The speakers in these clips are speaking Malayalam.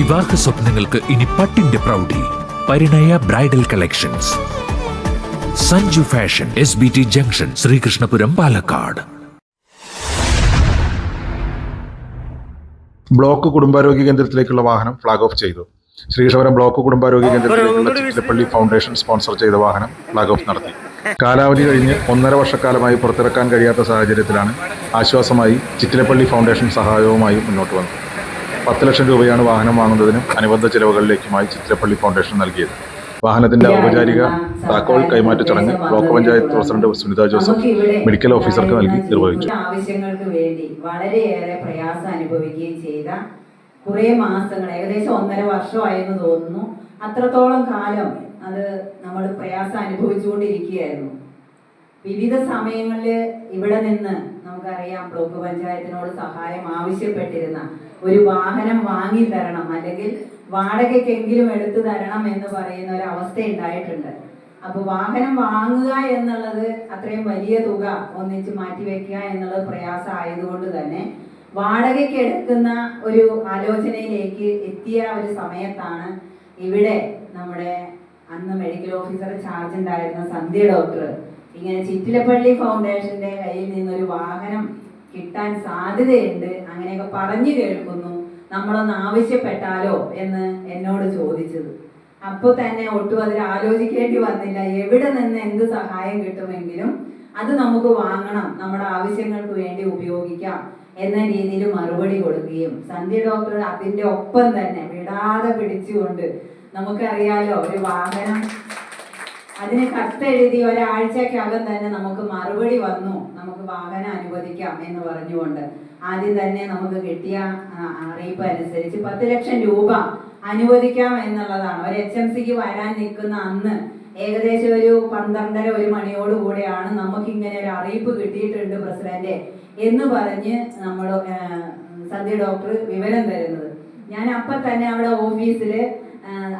വിവാഹ സ്വപ്നങ്ങൾക്ക് ഇനി പട്ടിന്റെ പ്രൗഢി. Parinaya bridal collections. Sanju fashion S B T junction Sreekrishnapuram Palakkad. Block കുടുംബാരോഗ്യ കേന്ദ്രത്തിലേക്കുള്ള വാഹനം ഫ്ളാഗ് ഓഫ് ചെയ്തു. ശ്രീകൃഷ്ണപുരം ബ്ലോക്ക് കുടുംബാരോഗ്യ കേന്ദ്രത്തിലേക്കുള്ള ചിറ്റിലപ്പള്ളി ഫൗണ്ടേഷൻ സ്പോൺസർ ചെയ്ത വാഹനം ഫ്ളാഗ് ഓഫ് നടത്തി. കാലാവധി കഴിഞ്ഞ് ഒന്നര വർഷക്കാലമായി പുറത്തിറക്കാൻ കഴിയാത്ത സാഹചര്യത്തിലാണ് ആശ്വാസമായി ചിറ്റിലപ്പള്ളി ഫൗണ്ടേഷൻ സഹായവുമായി മുന്നോട്ട് വന്നത്. പത്ത് ലക്ഷം രൂപയാണ് വാഹനം വാങ്ങുന്നതിനും അനുബന്ധ ചിലവുകളിലേക്കുമായി ചിത്രപ്പള്ളി ഫൗണ്ടേഷൻ നൽകിയത്. വാഹനത്തിന്റെ ഔപചാരിക താക്കോൽ കൈമാറ്റ ചടങ്ങ് block panchayat president Sunitha Joseph medical ഓഫീസർക്ക് നൽകി നിർവഹിച്ചു. ആവശ്യങ്ങൾക്ക് വേണ്ടി വളരെയേറെ പ്രയാസം അനുഭവിക്കുകയും ചെയ്ത കുറെ മാസങ്ങൾ ഏകദേശം ഒന്നര വർഷമായെന്ന് തോന്നുന്നു. അത്രത്തോളം കാലം അത് നമ്മൾ പ്രയാസം അനുഭവിച്ചുകൊണ്ടിരിക്കുകയായിരുന്നു. വിവിധ സമയങ്ങളിൽ ഇവിടെ നിന്ന് നമുക്കറിയാം ബ്ലോക്ക് പഞ്ചായത്തിനോട് സഹായം ആവശ്യപ്പെട്ടിരുന്ന ഒരു വാഹനം വാങ്ങി തരണം അല്ലെങ്കിൽ വാടകയ്ക്കെങ്കിലും എടുത്തു തരണം എന്ന് പറയുന്ന ഒരു അവസ്ഥ ഉണ്ടായിട്ടുണ്ട്. അപ്പൊ വാഹനം വാങ്ങുക എന്നുള്ളത് അത്രയും വലിയ തുക ഒന്നിച്ച് മാറ്റിവെക്കുക എന്നുള്ളത് പ്രയാസം ആയതുകൊണ്ട് തന്നെ വാടകയ്ക്ക് എടുക്കുന്ന ഒരു ആലോചനയിലേക്ക് എത്തിയ ഒരു സമയത്താണ് ഇവിടെ നമ്മുടെ അന്ന് മെഡിക്കൽ ഓഫീസർ ചാർജ് ഉണ്ടായിരുന്ന സന്ധ്യ ഡോക്ടർ ഇങ്ങനെ ചിറ്റിലപ്പള്ളി ഫൗണ്ടേഷന്റെ കയ്യിൽ നിന്നൊരു വാഹനം കിട്ടാൻ സാധ്യതയുണ്ട്. അങ്ങനെയൊക്കെ പറഞ്ഞു കേൾക്കുന്നു. നമ്മളൊന്ന് ആവശ്യപ്പെട്ടാലോ എന്ന് എന്നോട് ചോദിച്ചത്. അപ്പോൾ തന്നെ ഒട്ടും അതിൽ ആലോചിക്കേണ്ടി വന്നില്ല. എവിടെ നിന്ന് എന്ത് സഹായം കിട്ടുമെങ്കിലും അത് നമുക്ക് വാങ്ങണം. നമ്മുടെ ആവശ്യങ്ങൾക്ക് വേണ്ടി ഉപയോഗിക്കാം എന്ന രീതിയിൽ മറുപടി കൊടുക്കുകയും സന്ധ്യ ഡോക്ടർ അതിന്റെ ഒപ്പം തന്നെ വിടാതെ പിടിച്ചുകൊണ്ട് നമുക്കറിയാലോ ഒരു വാഹനം അതിന് കത്തെഴുതി ഒരാഴ്ചക്കകം തന്നെ നമുക്ക് മറുപടി വന്നു. നമുക്ക് വാഹനം അനുവദിക്കാം എന്ന് പറഞ്ഞുകൊണ്ട്. ആദ്യം തന്നെ നമുക്ക് കിട്ടിയ അറിയിപ്പ് അനുസരിച്ച് പത്ത് ലക്ഷം രൂപ അനുവദിക്കാം എന്നുള്ളതാണ്. ഒരു എച്ച് എം സിക്ക് വരാൻ നിൽക്കുന്ന അന്ന് ഏകദേശം ഒരു പന്ത്രണ്ടര ഒരു മണിയോട് കൂടെയാണ് നമുക്ക് ഇങ്ങനെ ഒരു അറിയിപ്പ് കിട്ടിയിട്ടുണ്ട് പ്രസിഡന്റ് എന്ന് പറഞ്ഞ് നമ്മൾ സദ്യ ഡോക്ടർ വിവരം തരുന്നത്. ഞാൻ അപ്പം തന്നെ അവിടെ ഓഫീസിൽ ആ,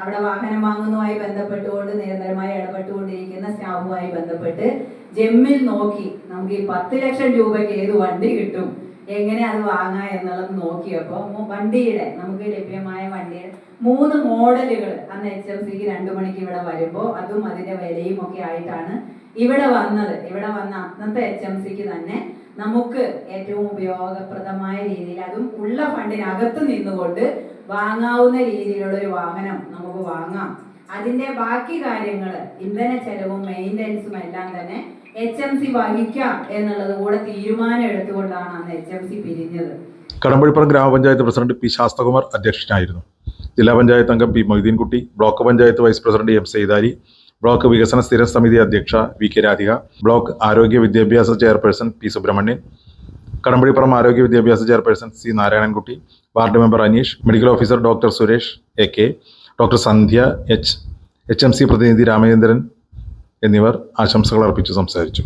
അവിടെ വാഹനം വാങ്ങുന്നതുമായി ബന്ധപ്പെട്ടുകൊണ്ട് നിരന്തരമായി ഇടപെട്ടുകൊണ്ടിരിക്കുന്ന സ്റ്റാഫുമായി ബന്ധപ്പെട്ട് ജെമ്മിൽ നോക്കി നമുക്ക് ഈ പത്ത് ലക്ഷം രൂപയ്ക്ക് ഏത് വണ്ടി കിട്ടും? എങ്ങനെ അത് വാങ്ങാം എന്നുള്ളത് നോക്കിയപ്പോൾ വണ്ടിയുടെ നമുക്ക് ലഭ്യമായ വണ്ടിയുടെ മൂന്ന് മോഡലുകൾ അന്ന് എച്ച് എം സിക്ക് രണ്ടു മണിക്ക് ഇവിടെ വരുമ്പോൾ അതും അതിന്റെ വിലയും ഒക്കെ ആയിട്ടാണ് ഇവിടെ വന്നത്. ഇവിടെ വന്ന അന്നത്തെ എച്ച് എം സിക്ക് തന്നെ നമുക്ക് ഏറ്റവും ഉപയോഗപ്രദമായ രീതിയിൽ അതും ഉള്ള ഫണ്ടിനകത്ത് നിന്നുകൊണ്ട് വാങ്ങാവുന്ന രീതിയിലുള്ള ഒരു വാഹനം നമുക്ക് വാങ്ങാം. അതിന്റെ ബാക്കി കാര്യങ്ങൾ ഇന്ധന ചെലവും മെയിന്റനൻസും എല്ലാം തന്നെ എച്ച് എം സി വഹിക്കാം എന്നുള്ളത് കൂടെ തീരുമാനം എടുത്തുകൊണ്ടാണ് അന്ന് എച്ച് എം സി പിരിഞ്ഞത്. കടമ്പഴിപ്പുറം ഗ്രാമപഞ്ചായത്ത് പ്രസിഡന്റ് പി ശാസ്തകുമാർ അധ്യക്ഷനായിരുന്നു. ജില്ലാ പഞ്ചായത്ത് അംഗം P Moideenkutty block panchayat vice president M Saithari block വികസന സ്ഥിര സമിതി അധ്യക്ഷ വി കെ രാധിക ബ്ലോക്ക് ആരോഗ്യ വിദ്യാഭ്യാസ ചെയർപേഴ്സൺ പി സുബ്രഹ്മണ്യൻ കടമ്പഴിപ്പുറം ആരോഗ്യ വിദ്യാഭ്യാസ chairperson C Narayanankutty ward member Aneesh medical officer doctor Suresh A K doctor Sandhya H H M C പ്രതിനിധി രാമചന്ദ്രൻ എന്നിവർ ആശംസകൾ അർപ്പിച്ച് സംസാരിച്ചു.